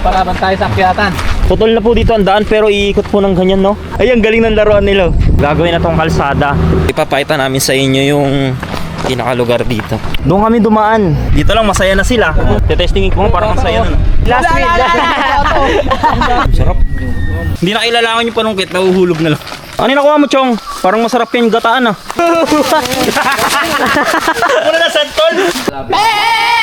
Palaban tayo sa akyatan. Putol na po dito ang daan pero iikot po ng ganyan no. Ay ang galing ng laruan nila. Gagawin na tong kalsada. Ipapakita namin sa inyo yung pinakalugar dito. Doon kami dumaan. Dito lang masaya na sila. Tetestingin ko parang masaya na. Last week. Sarap. Hindi na kailangan yung panungkit, nahuhulog na lang. Ano nakuha mo, Chong? Parang masarap yung gataan ah. Wala na santol. Yon,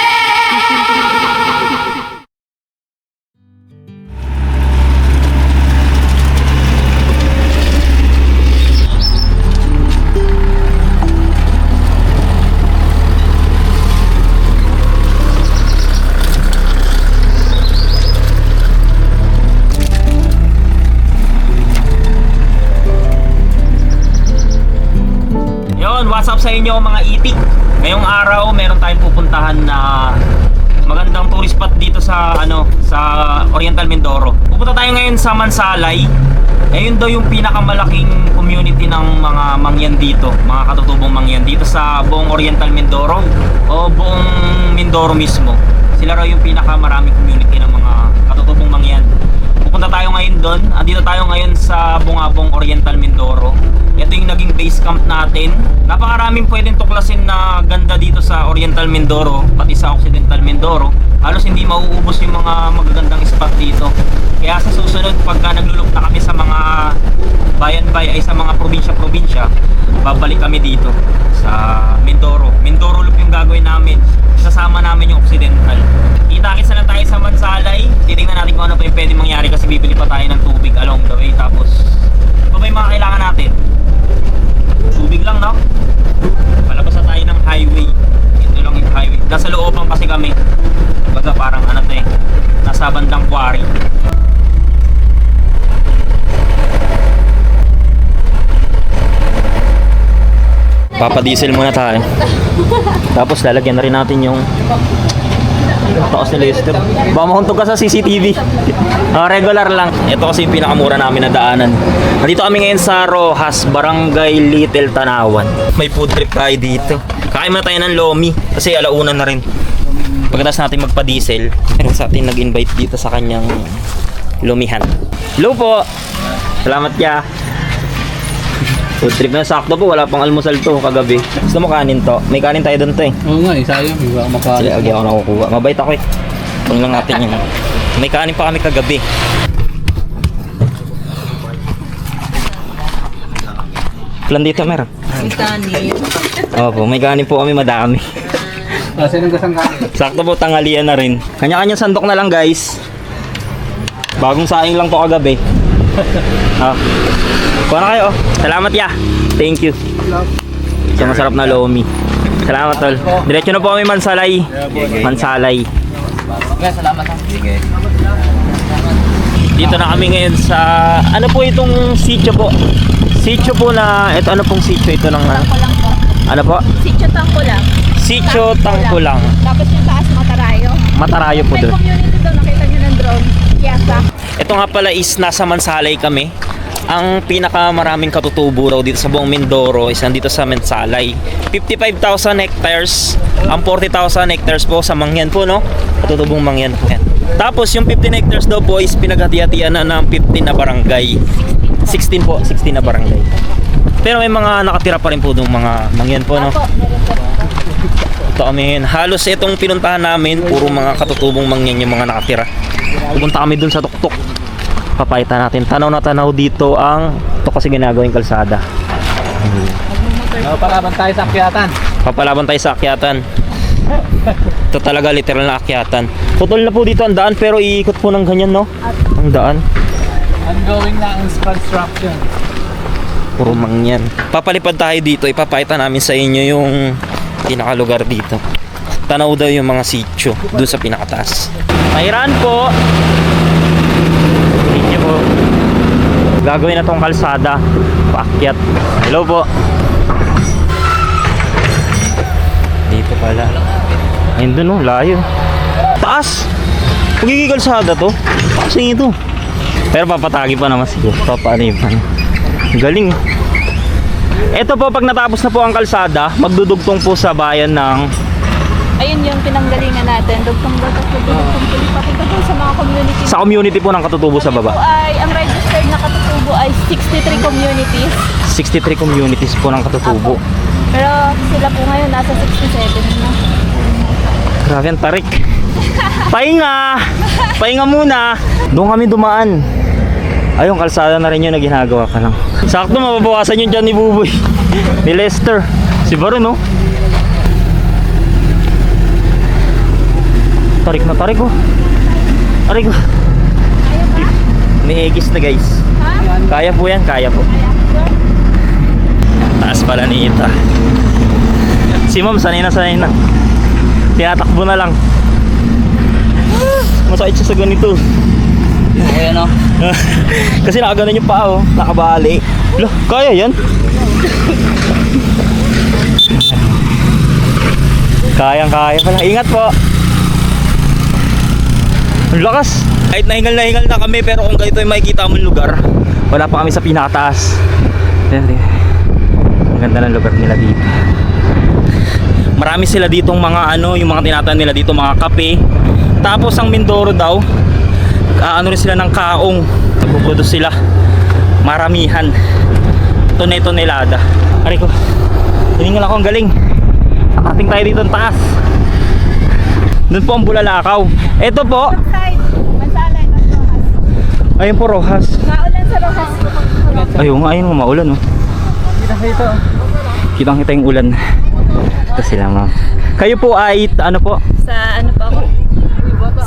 what's up sa inyo mga itik? Ngayong araw, meron tayong pupuntahan na magandang tourist spot dito sa ano sa Oriental Mindoro. Pupunta tayo ngayon sa Mansalay. Eh yun daw yung pinakamalaking community ng mga mangyan dito, mga katutubong mangyan dito sa buong Oriental Mindoro o buong Mindoro mismo. Sila raw yung pinakamaraming community ng mga katutubong mangyan. Pupunta tayo ngayon doon. Andito tayo ngayon sa Bungabong Oriental Mindoro. Ito yung naging base camp natin. Napakaraming pwedeng tuklasin na ganda dito sa Oriental Mindoro, pati sa Occidental Mindoro. Halos hindi mauubos yung mga magagandang spot dito. Kaya sa susunod, pagka naglulok na kami sa mga bayan-bay ay sa mga probinsya-probinsya, babalik kami dito sa Mindoro. Mindoro loop yung gagawin namin. Sasama namin yung Occidental. Kita-kits na lang tayo sa Mansalay. Titingnan natin kung ano pa yung pwede mangyari kasi bibili pa tayo ng tubig along the way. Tapos, ba yung mga kailangan natin? Tubig lang, no? Palabas na tayo ng highway. Ito lang yung highway. Nasa looban kasi kami. Baga parang ano eh. Nasa bandang quarry. Papadiesel muna tayo. Tapos lalagyan na rin natin yung taos ni Lester. Baka mahuntog ka sa CCTV. Ah, regular lang. Ito kasi yung pinakamura namin na daanan. Nandito kami ngayon sa Rojas, Barangay Little Tanawan. May food trip tayo dito. Kain muna tayo ng Lomi kasi alauna na rin. Pagkatapos natin magpa-diesel, meron sa atin nag-invite dito sa kanyang Lumihan. Hello po! Salamat ya. Food trip na sakto po, wala pang almusal to kagabi. Gusto mo kanin to? May kanin tayo doon to eh. Oo nga, eh, sayang. Hindi ba Sige, makalit? agi ako nakukuha. Mabait ako eh. Huwag lang natin yun. May kanin pa kami kagabi. Plan dito meron. Opo, may kanin po kami madami. Kasi nang gasang kanin. Sakto po tanghalian na rin. Kanya-kanya sandok na lang guys. Bagong saing lang to kagabi. ah. Kuha na kayo. oh. Salamat ya. Thank you. Sa masarap na lomi. Salamat tol. Diretso na po kami Mansalay. Mansalay. Okay, salamat. Sige. Dito na kami ngayon sa ano po itong sitio po? Sitio po na ito ano pong sitio ito ng ano? Ano po? Sitio Tangko lang. Sitio Tangkulang. Tapos yung taas Matarayo. Matarayo po May doon. community doon. Nakita nyo ng drone. Piazza. Ito nga pala is nasa Mansalay kami. Ang pinakamaraming katutubo raw dito sa buong Mindoro is nandito sa Mansalay. 55,000 hectares. Ang 40,000 hectares po sa Mangyan po, no? Katutubong Mangyan po yan. Tapos yung 15 hectares daw po is pinaghati-hatian na ng 15 na barangay. 16 po, 16 na barangay. Pero may mga nakatira pa rin po doon mga Mangyan po, no? Ito kami, halos itong pinuntahan namin, puro mga katutubong mangyan yung mga nakatira. Pupunta kami dun sa tuktok. Papayta natin. Tanaw na tanaw dito ang ito kasi ginagawing kalsada. Oh, palaban tayo sa akyatan. Papalaban tayo sa akyatan. Ito talaga literal na akyatan. Putol na po dito ang daan pero iikot po ng ganyan no? Ang daan. Ongoing na ang construction. Puro mangyan. Papalipad tayo dito. Ipapakita namin sa inyo yung pinakalugar dito. Tanaw daw yung mga sityo doon sa pinakataas. Mahiraan po. Gagawin na tong kalsada. Paakyat. Hello po. Dito pala. Ayun doon oh, layo. Taas! Magiging kalsada to. Taas ito. Pero papatagi pa naman siguro. Papaanipan. Galing. Ito po pag natapos na po ang kalsada, magdudugtong po sa bayan ng Ayun yung pinanggalingan natin. Dugtong batas na dugtong puli. Papunta doon sa mga community. Sa community po ng katutubo sa Ito baba. ay, ang registered na katutubo ay 63 communities. 63 communities po ng katutubo. Apo. Pero sila po ngayon nasa 67 na. Grabe ang tarik. Pahinga! Pahinga muna! Doon kami dumaan. Ayun, kalsada na rin yun na ginagawa ka lang. Sakto, mababawasan yun dyan ni Buboy. ni Lester. Si Baron, no? Tarik na tarik, oh. Tarik, oh. May egis na, guys. Kaya po yan, kaya po. Taas pala ni Ita. Si Ma'am, sanay na sanay na. Tinatakbo na lang. Masakit siya sa ganito. Okay, ano? Kasi nakaganon yung paa oh, nakabali. Lo, kaya yan? Kayang kaya pala. Ingat po. Ang lakas. Kahit nahingal na hingal na kami pero kung ganito yung makikita mong lugar, wala pa kami sa pinakataas. Ang ganda ng lugar nila dito. Marami sila ditong mga ano, yung mga tinatahan nila dito mga kape. Tapos ang Mindoro daw, ano rin sila ng kaong. Nagpuproduce sila. Maramihan. Tone-tonelada. Ari ko. Hiningal ako ang galing. Nakating tayo dito ang taas. Doon po ang bulalakaw. Ito po, ayun po Rojas. Naulan sa Rojas. Ayun nga, ayun nga, maulan oh. Kita ito. Kitang kita yung ulan. Ito sila ma'am. Kayo po ay, ano po? Sa ano pa ako?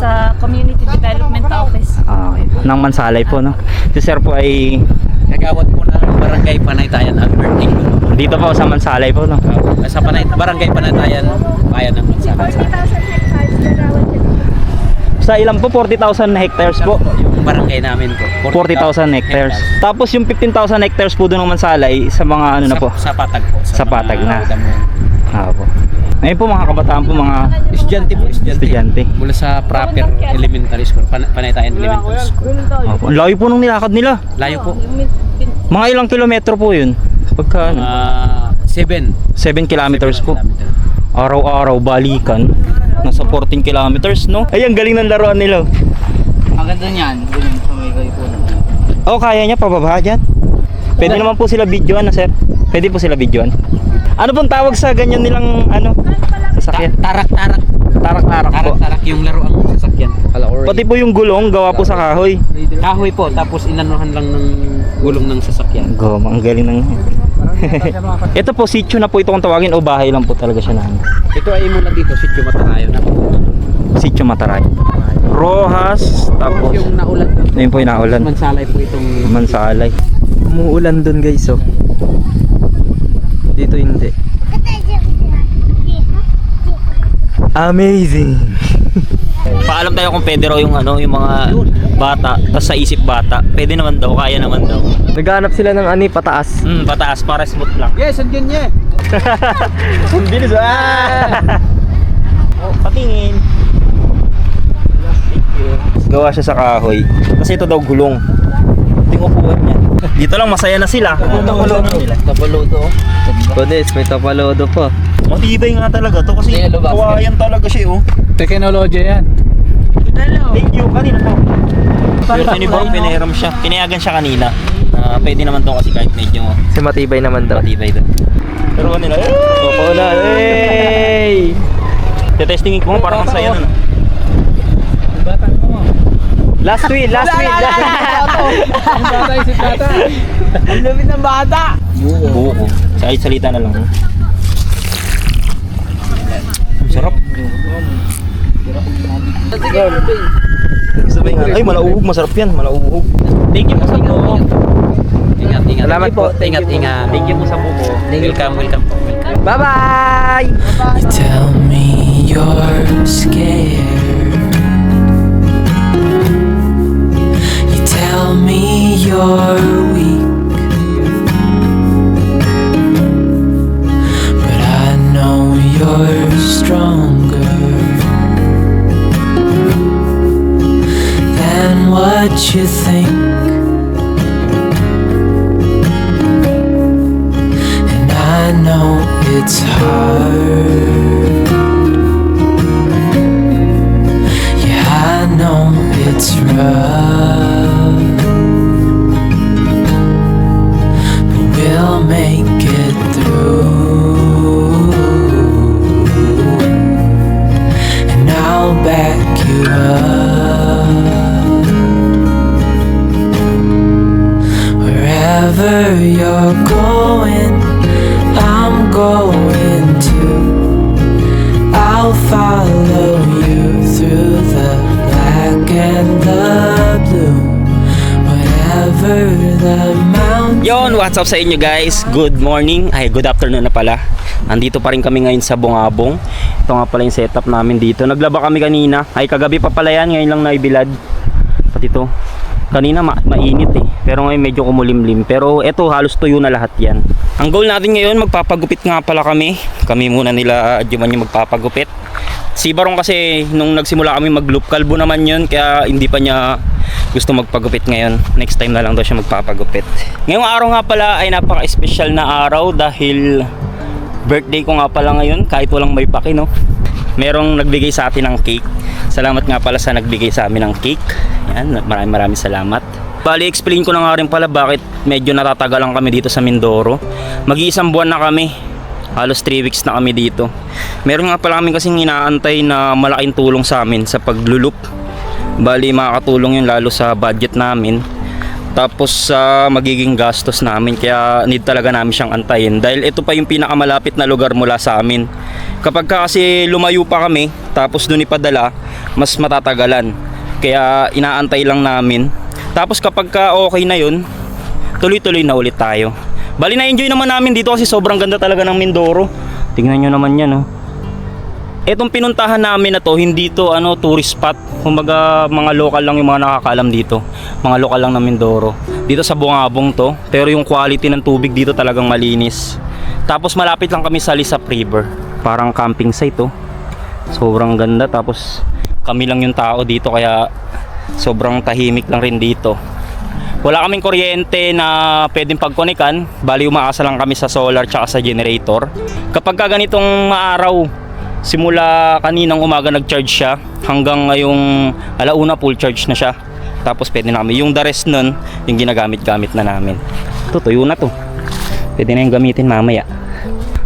Sa Community Development Office. Ah, okay. Nang Mansalay po, no? Si sir po ay Nagawad po ng Barangay Panaytayan Albert Ingo. dito po sa Mansalay po, no? Sa Panay Barangay Panaytayan, bayan ng Mansakan. 40,000 hectares. Sa ilan po? 40,000 hectares po. Yung barangay namin po. 40,000 hectares. Tapos yung 15,000 hectares po doon ng Mansalay sa mga ano na po? Sa, sa patag po. Sa mga patag na. Ah po. Ngayon po mga kabataan po mga Estudyante po, estudyante. Estudyante. Mula sa proper elementary school, Pan Panaytayan Elementary School. ah, po. Ang layo po nung nilakad nila. Layo po. Mga ilang kilometro po yun? Pagka ano? Ah, 7 7 kilometers po. Kilometer. Araw-araw balikan. Nasa 14 kilometers, no? Ay, ang galing ng laruan nila. Ang ganda niyan, ganyan sa may kayo po. Oh, kaya niya pababa dyan. Pwede naman po sila videoan na sir. Pwede po sila videoan. Ano pong tawag sa ganyan nilang ano? Sasakyan. Tarak-tarak. Tarak-tarak po. Tarak-tarak yung laro ang sasakyan. Pati po yung gulong gawa po sa kahoy. Kahoy po, tapos inanuhan lang ng gulong ng sasakyan. Go, ang galing ng... ito po, sitio na po ito kung tawagin o bahay lang po talaga siya na ano. Ito ay mula dito, Sitio Matarayo na po. Sitio Mataray. Rojas, tapos... yung naulan doon. Ayun po yung naulan. Mansalay po itong Mansalay. Umuulan dun guys oh. Dito hindi. Amazing. Paalam tayo kung pwede raw yung ano, yung mga bata, tas sa isip bata. Pwede naman daw, kaya naman daw. Naghanap sila ng ani pataas. Hmm, pataas para smooth lang. Yes, andyan niya. Ang bilis ah! oh, patingin. Gawa siya sa kahoy. Kasi ito daw gulong. Yung upuan niya. Dito lang masaya na sila. Tapalodo. Tapalodo. Goodness, may tapalodo pa. Matibay nga talaga to kasi kawayan talaga siya oh. Technology yan. Thank you. Kanina po. Pero ni Bang pinahiram siya. Pinayagan siya kanina. Na pwede naman to kasi kahit medyo Kasi matibay naman daw. matibay doon. Pero kanila, eh! Opo na. Hey! Tetestingin ko nga parang masaya nun. Last wheel, last wheel. Ang bata isip bata. Ang ng bata. Buo ko. Sa kahit salita na lang. oh. Ang sarap. Ay, malauhog. Masarap yan. Malauhog. Thank you po sa buko. Ingat, ingat. Salamat po. Ingat, ingat. Thank you po sa buko. Welcome, welcome po. Welcome. Bye-bye! Tell me you're scared. tell me you're weak. But I know you're stronger than what you think. And I know it's hard. Yeah, I know it's rough. Make it through. And I'll back you up. Wherever you're going, I'm going to. I'll follow you through the black and the blue. Whatever the. Yon, what's up sa inyo guys? Good morning, ay good afternoon na pala. Nandito pa rin kami ngayon sa Bungabong. Ito nga pala yung setup namin dito. Naglaba kami kanina. Ay kagabi pa pala yan, ngayon lang naibilad. Pati ito. Kanina ma- mainit eh. Pero ngayon medyo kumulimlim. Pero eto halos tuyo na lahat yan. Ang goal natin ngayon, magpapagupit nga pala kami. Kami muna nila Juman yung magpapagupit. Si Barong kasi nung nagsimula kami mag-loop, kalbo naman yun. Kaya hindi pa niya gusto magpagupit ngayon. Next time na lang daw siya magpapagupit. Ngayong araw nga pala ay napaka-special na araw dahil birthday ko nga pala ngayon kahit walang may paki no. Merong nagbigay sa atin ng cake. Salamat nga pala sa nagbigay sa amin ng cake. Yan, maraming maraming salamat. Bali, explain ko na nga rin pala bakit medyo natatagalan kami dito sa Mindoro. Mag-iisang buwan na kami. Halos 3 weeks na kami dito. Meron nga pala kami kasing inaantay na malaking tulong sa amin sa paglulup. Bali, makakatulong yun lalo sa budget namin. Tapos sa magiging gastos namin kaya need talaga namin siyang antayin dahil ito pa yung pinakamalapit na lugar mula sa amin. Kapag ka kasi lumayo pa kami tapos doon ipadala, mas matatagalan. Kaya inaantay lang namin. Tapos kapag ka okay na yun, tuloy-tuloy na ulit tayo. Bali na enjoy naman namin dito kasi sobrang ganda talaga ng Mindoro. Tingnan nyo naman yan oh. Etong pinuntahan namin na to, hindi to ano tourist spot. Kumbaga mga local lang yung mga nakakaalam dito. Mga lokal lang ng Mindoro. Dito sa Bungabong to, pero yung quality ng tubig dito talagang malinis. Tapos malapit lang kami sa Lisap River. Parang camping site to. Sobrang ganda tapos kami lang yung tao dito kaya sobrang tahimik lang rin dito. Wala kaming kuryente na pwedeng pagkonikan, bali umaasa lang kami sa solar tsaka sa generator. Kapag ka ganitong maaraw, simula kaninang umaga nag-charge siya hanggang ngayong alauna full charge na siya. Tapos pwede na. Yung the rest nun, yung ginagamit-gamit na namin. Ito, tuyo na to. Pwede na yung gamitin mamaya.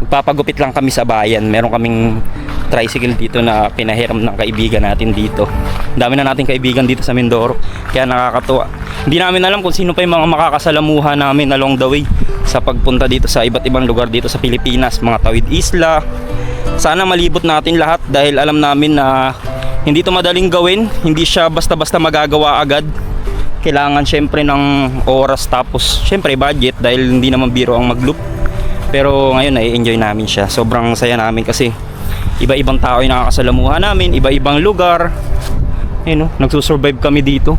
Magpapagupit lang kami sa bayan. Meron kaming tricycle dito na pinahiram ng kaibigan natin dito. Dami na nating kaibigan dito sa Mindoro. Kaya nakakatuwa. Hindi namin alam kung sino pa yung mga makakasalamuha namin along the way sa pagpunta dito sa iba't ibang lugar dito sa Pilipinas. Mga tawid isla. Sana malibot natin lahat dahil alam namin na hindi to madaling gawin. Hindi siya basta-basta magagawa agad. Kailangan syempre ng oras tapos syempre budget dahil hindi naman biro ang mag-loop. Pero ngayon ay enjoy namin siya. Sobrang saya namin kasi iba-ibang tao yung nakakasalamuha namin, iba-ibang lugar. Ayun no, nagsusurvive kami dito.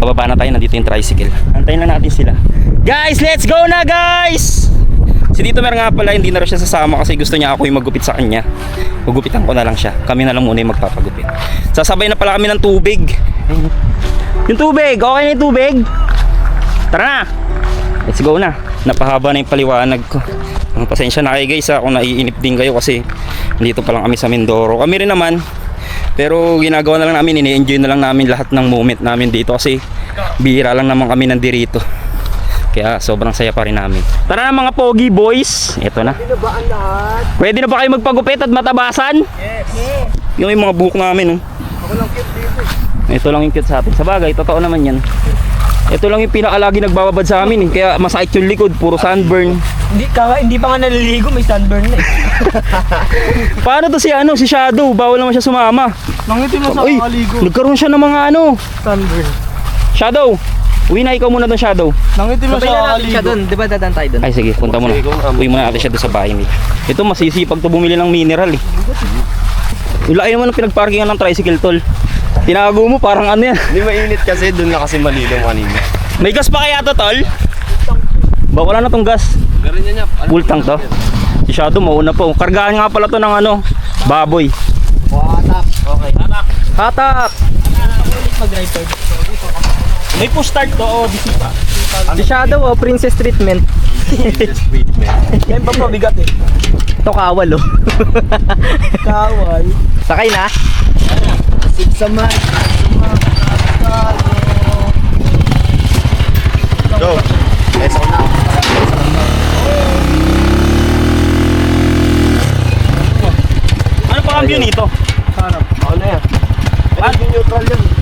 Bababa na tayo, nandito yung tricycle. Antayin lang natin sila. Guys, let's go na guys! Si Tito Mer nga pala, hindi na rin siya sasama kasi gusto niya ako yung magupit sa kanya. Gugupitan ko na lang siya. Kami na lang muna yung magpapagupit. Sasabay na pala kami ng tubig. Yung tubig, okay na yung tubig? Tara na! Let's go na. Napahaba na yung paliwanag ko. Ang pasensya na kayo guys ha, kung naiinip din kayo kasi dito pa lang kami sa Mindoro. Kami rin naman. Pero ginagawa na lang namin, ini-enjoy na lang namin lahat ng moment namin dito kasi bihira lang naman kami nandirito. Kaya sobrang saya pa rin namin. Tara na mga pogi boys. Ito na. Pwede na ba kayo magpagupit at matabasan? Yes. Yung, yung mga buhok namin. Oh. Ito lang yung cute sa atin. Sa bagay, totoo naman yan. Ito lang yung pinakalagi nagbababad sa amin eh. Kaya masakit yung likod, puro sunburn. Hindi, ka, hindi pa nga naliligo, may sunburn na eh. Paano to si ano, si Shadow? Bawal naman siya sumama. Nangitim na sa Uy, kakaligo. nagkaroon siya ng mga ano. Sunburn. Shadow, uwi na ikaw muna doon Shadow. Nangitim na sa kakaligo. doon, di ba dadaan tayo doon? Ay sige, punta muna. Uwi muna natin siya doon sa bahay nila. Ito masisipag to bumili ng mineral eh. Yung laki naman ng pinagparkingan ng tricycle tol. Tinago mo parang ano yan. Hindi mainit kasi doon na kasi malilong kanina. May gas pa kaya to tol? Ba wala na tong gas. Meron niya niya. Full tank to. Si Shadow mauna po. Kargahan nga pala to ng ano, baboy. Okay. Hatak! May postcard to o bisita. Ano? Shadow o Princess Treatment. Princess Treatment. Yan pa mabigat eh. To kawal oh. kawal. Sakay na. Sigsama. Go. Let's go now. Ano pa ang view nito? Harap. Ano yan? Ano, ano yung neutral yan?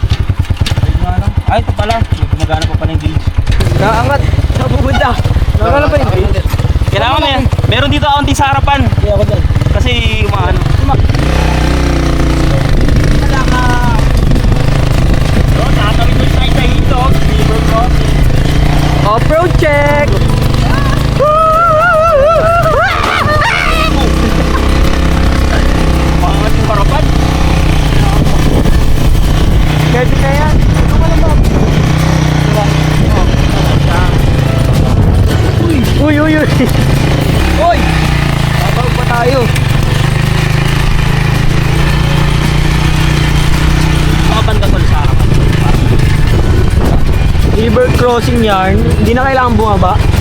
Ay, ito pala. Gumagana pa pala yung gauge. Nakaangat. Napupunta. Nakaangat pa yung gauge. Kailangan na yan. Meron dito kaunti sa harapan. Kaya ako dyan. Crossing yarn. Hindi na kailangan bumaba.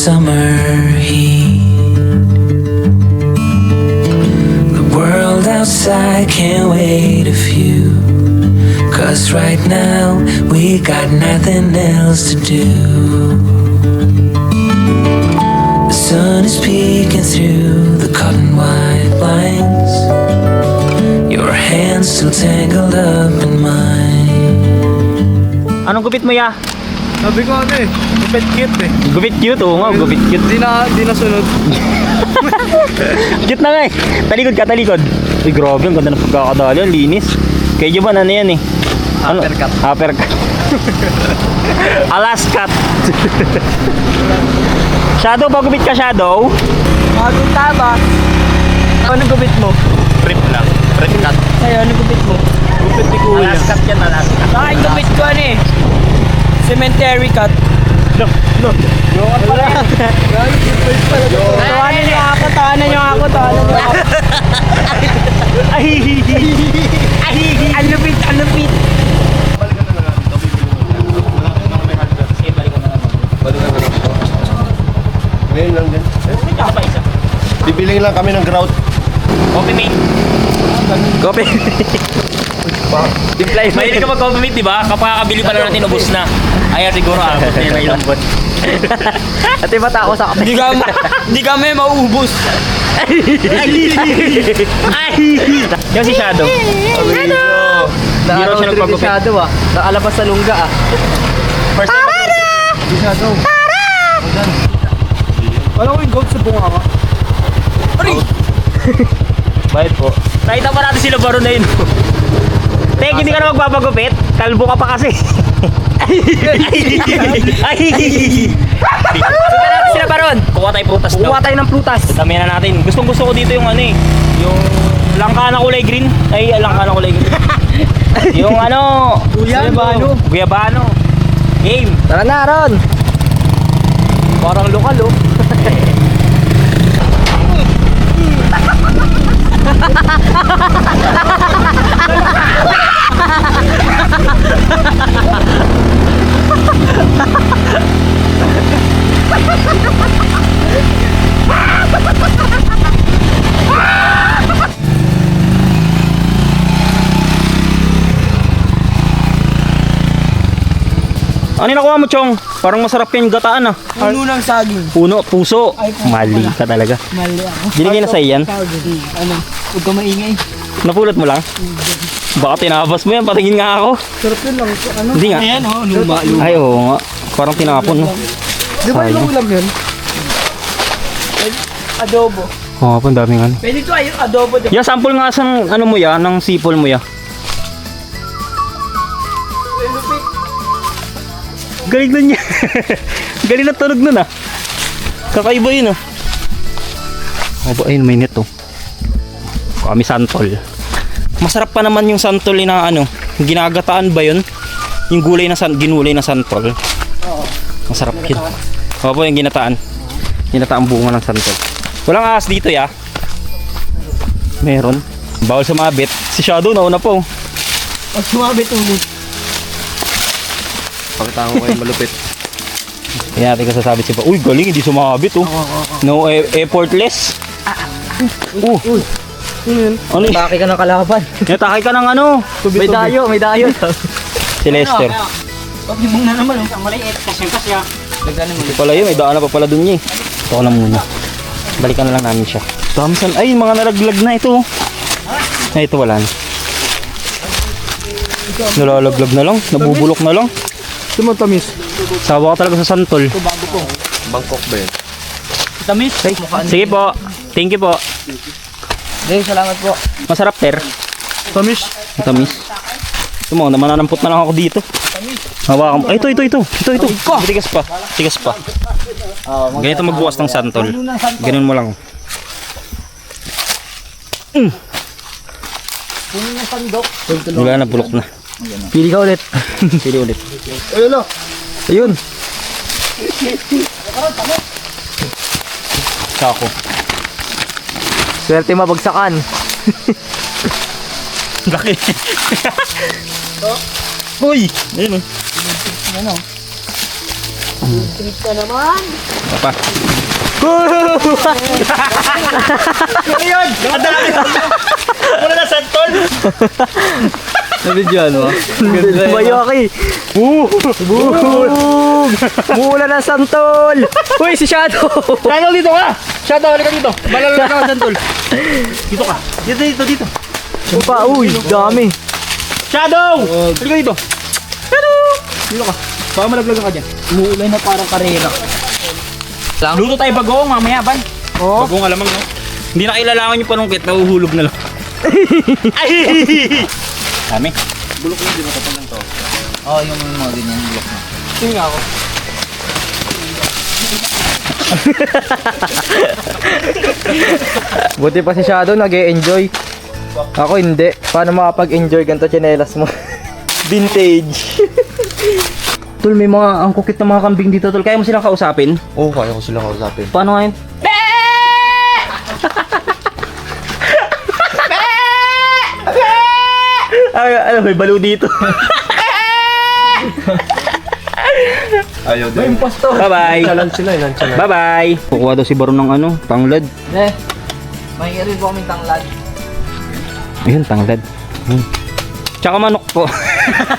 Summer heat. The world outside can't wait a few. Cause right now we got nothing else to do. The sun is peeking through the cotton white blinds. Your hands still tangled up in mine. Anong gupit mo ya? Sabi ko ano eh, pet cute eh. Gupit cute, oo nga, gupit cute. Hindi na, hindi na sunod. Cute na nga eh. Talikod ka, talikod. Uy, grabe, ang ganda ng pagkakadali. Ang linis. Kay Juban, ano yan eh? Ano? Uppercut. Uppercut. Alaskat. Shadow, pagupit ka, Shadow. Bagong taba. Ano gupit mo? Trip lang. Trip cut. Sa'yo, ano gupit mo? Gupit ni Kuya. Alaskat yan, alaskat. Sa akin gupit ko ano eh. Cemetery cut. Yokat pala. Tawanan niyo ako, tawanan niyo ako, tawanan niyo ako. Ay, ay, Ang lupit, ang lupit. Ngayon lang din. Lang kami ng grout. Coffee mate. Kopi. Timpla yun. Mahilig ka mag-coffee mate, di ba? Kapag kakabili pa lang natin, ubus na. Ay, siguro abot na yun na ilang buwan. At iba tao sa kape. Hindi ka, hindi kami mauubos. Ay! Yung si Shadow. Shadow! Hindi raw siya nagpagupit. Shadow ah. Nakalabas sa lungga ah. First time Wala ko yung goat sa bunga ka. Bayad po. Nakita pa natin sila baro na yun. Tek, hindi ka na magpapagupit. Kalbo ka pa kasi. Ay! Punta natin sila baron. Kuha tayo prutas daw. Kuha tayo ng prutas. Damihan na natin. Gustong gusto ko dito yung ano eh. Yung langka na kulay green. Ay, langka na kulay green. yung ano. Guyabano. Guyabano. Game. Tara na, Ron. Parang lokal oh. Ano nakuha mo, Chong? Parang masarap yung gataan ah. Puno ng saging. Puno, puso. Mali ka talaga. Mali ako. Binigay na sa'yo yan. Ano? Huwag ka maingay. Napulot mo lang? Baka tinapos mo yan, patingin nga ako. Sarap yun lang. Ano? Hindi nga. Ayan oh, luma, luma. Ay, oo nga. Parang tinapon. No? Di ba yung ulam yun? Adobo. Oo, oh, ang daming ano. Pwede to ay yung adobo. Di Ya, sample nga sa ano mo ya, ng sipol mo ya. Galing na niya. Galing na tunog nun ah. Kakaiba yun ah. Oh, ayun, may net oh. Kami santol. Masarap pa naman yung santol na ano, ginagataan ba yun? Yung gulay na san, ginulay na santol. Oo. Masarap yun. Opo, yung ginataan. Ginataan bunga ng santol. Walang ahas dito ya. Meron. Bawal sumabit. Si Shadow nauna po. Pag sumabit ulit. Pakita ko kayo malupit. Kaya natin kasasabit si pa. Uy, galing. Hindi sumabit oh. No e- effortless. Uh. Ano yun? Baki ka ng kalaban. Natakay ka ng ano? May dayo, may dayo. Si Lester. Pag hibong na naman. Ang maliit. Kasi kasi ah. Nagano mo. Hindi pala yun. May daan na pa pala dun niya eh. Ito ko na muna. Balikan na lang namin siya. Thompson. Ay, mga nalaglag na ito. oh. Ay, ito wala na. Nalalaglag na lang. Nabubulok na lang. Tumatamis. Sawa ka talaga sa santol. Bangkok ba yun? Tamis. Ay, sige po. Thank you po. Dave, salamat po. Masarap, ter. Tamis. Matamis. Ito mo, mananampot na lang ako dito. Hawakan. Ay, ito, ito, ito. Ito, ito. Tigas pa. Tigas pa. Ganito magbukas ng santol. Ganun mo lang. Mm. Wala na, bulok na. Pili ka ulit. Pili ulit. Ayun na! Ayun. Sako. Swerte mabagsakan. Laki. Uy! Ayun o. Ka naman. Apa? Ayun! Ang dami! Wala na santol! Nabidyoan mo? Mayaki. Boo! Boo! Mula ng santol! Uy, si Shadow! Shadow dito ka! Shadow, halika dito! Balala na ka, santol! Dito ka! Dito, dito, dito! Pa, uy, dami. Shadow! Halika dito! Shadow! Dito ka! Baka malaglagan ka dyan. Umuulay na parang karera. Luto tayo bagong mamaya, ban. Oh? Bagong alamang, no? Hindi na kailangan yung panungkit, nahuhulog na lang. Ay! Dami. Oo, oh, yung mga ganyan block na. Tingin ako. Buti pa si Shadow nag enjoy Ako hindi. Paano makapag-enjoy ganito chinelas mo? Vintage. Tol, may mga ang kukit na mga kambing dito, tol. Kaya mo silang kausapin? Oo, kaya ko sila kausapin. Paano nga Ay, ano, may balo dito. Ayaw din. Bye-bye. Chalan sila, ilan chalan. Bye-bye. Kukuha daw si Baron ng ano, tanglad. Eh, may rin po kaming tanglad. Ayun, tanglad. Hmm. Tsaka manok po.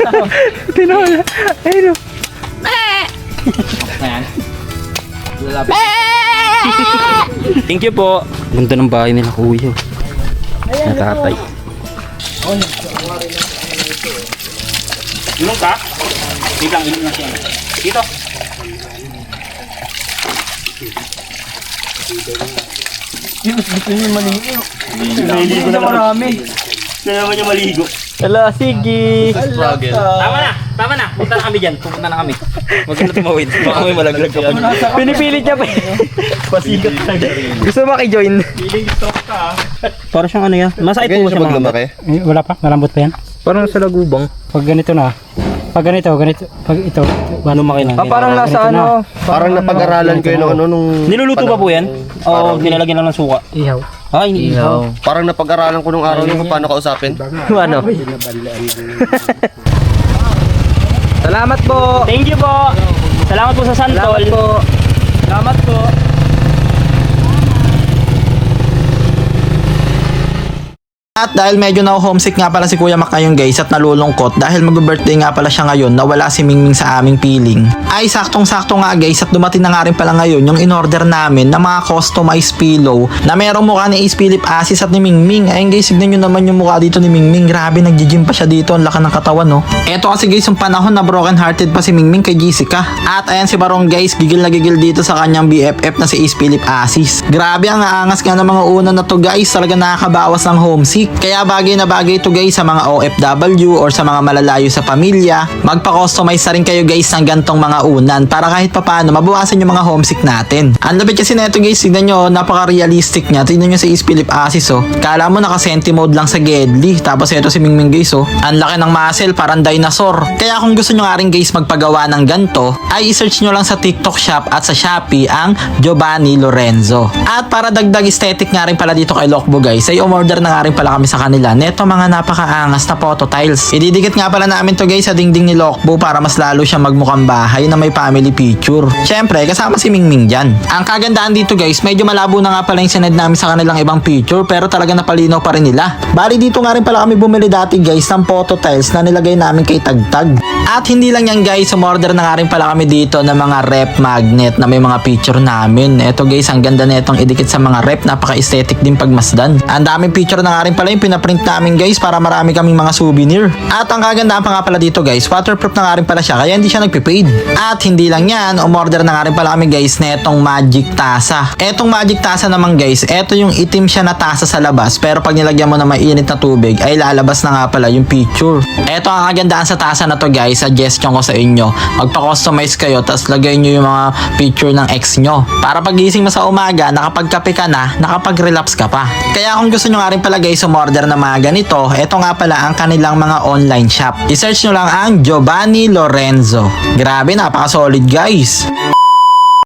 Tinola. Ayun o. Lalapit. Thank you po. Ganda ng bahay nila kuya. Na tatay. Ilong ka? Dito lang, ilong na siya. Dito. Gusto niyo maligo. Naliligo na marami. Gusto naman niya maligo. Hala, sige. Tama na, tama na. Punta na kami dyan. Pupunta na kami. Huwag na tumawid. Baka may malaglag ka pa. Pinipilit niya pa. Pasigat ka Gusto maki-join. Para siyang ano yan. Masakit po Ganyan siya mga maglumaki. Eh, wala pa, malambot pa yan. Parang sa lagubang. Pag ganito na, pag ganito, ganito, pag ito, Lumaki na. Ah, parang nasa ano. Parang napag-aralan ko yun ano nung... Niluluto pa po yan? O nilalagyan lang ng suka? ihaw. Ah, iniihaw. Parang napag-aralan ko nung araw nung kung paano kausapin. Ano? Salamat po. Thank you po. Salamat po sa santol. Salamat po. Salamat po. At dahil medyo na homesick nga pala si Kuya Mac ngayon guys at nalulungkot dahil mag-birthday nga pala siya ngayon na wala si Mingming sa aming piling. Ay saktong-sakto nga guys at dumating na nga rin pala ngayon yung in-order namin na mga customized pillow na merong mukha ni Ace Philip Asis at ni Mingming. Ayun guys, signan nyo naman yung mukha dito ni Mingming. Grabe, nag-gym pa siya dito. Ang laki ng katawan no. Eto kasi guys yung panahon na broken hearted pa si Mingming kay Jessica. At ayan si Barong guys, gigil na gigil dito sa kanyang BFF na si Ace Philip Asis. Grabe ang aangas nga ng mga una na to guys. Talaga nakakabawas ng homesick. Kaya bagay na bagay to guys sa mga OFW or sa mga malalayo sa pamilya. Magpa-customize na rin kayo guys ng gantong mga unan para kahit papano mabawasan yung mga homesick natin. Ang labit kasi neto guys, tignan nyo, napaka-realistic niya. Tignan nyo si Ace Philip Asis oh. Kala mo naka-senti mode lang sa Gedli. Tapos ito si Mingming guys oh. Ang laki ng muscle, parang dinosaur. Kaya kung gusto nyo nga rin guys magpagawa ng ganto, ay i-search nyo lang sa TikTok shop at sa Shopee ang Giovanni Lorenzo. At para dagdag aesthetic nga rin pala dito kay Lokbo guys, ay umorder na nga rin pala kami sa kanila. Neto mga napakaangas na photo tiles. Ididikit nga pala namin to guys sa dingding ni Lokbo para mas lalo siya magmukhang bahay na may family picture. Syempre, kasama si Mingming dyan. Ang kagandaan dito guys, medyo malabo na nga pala yung sined namin sa kanilang ibang picture pero talaga napalinaw pa rin nila. Bali dito nga rin pala kami bumili dati guys ng photo tiles na nilagay namin kay Tagtag. At hindi lang yan guys, umorder na nga rin pala kami dito ng mga rep magnet na may mga picture namin. Eto guys, ang ganda na itong idikit sa mga rep, napaka-aesthetic din pagmasdan. Ang daming picture na nga rin pala yung pinaprint namin guys para marami kaming mga souvenir. At ang kagandaan pa nga pala dito guys, waterproof na nga rin pala siya kaya hindi siya nagpipaid. At hindi lang yan, umorder na nga rin pala kami guys na itong magic tasa. Etong magic tasa naman guys, eto yung itim siya na tasa sa labas pero pag nilagyan mo na mainit na tubig ay lalabas na nga pala yung picture. Eto ang kagandaan sa tasa na to guys, suggestion ko sa inyo. Magpa-customize kayo tapos lagay nyo yung mga picture ng ex nyo. Para pagising mo sa umaga, nakapagkape ka na, nakapag-relapse ka pa. Kaya kung gusto nyo nga rin pala guys umorder ng mga ganito, eto nga pala ang kanilang mga online shop. I-search nyo lang ang Giovanni Lorenzo. Grabe, napaka-solid guys.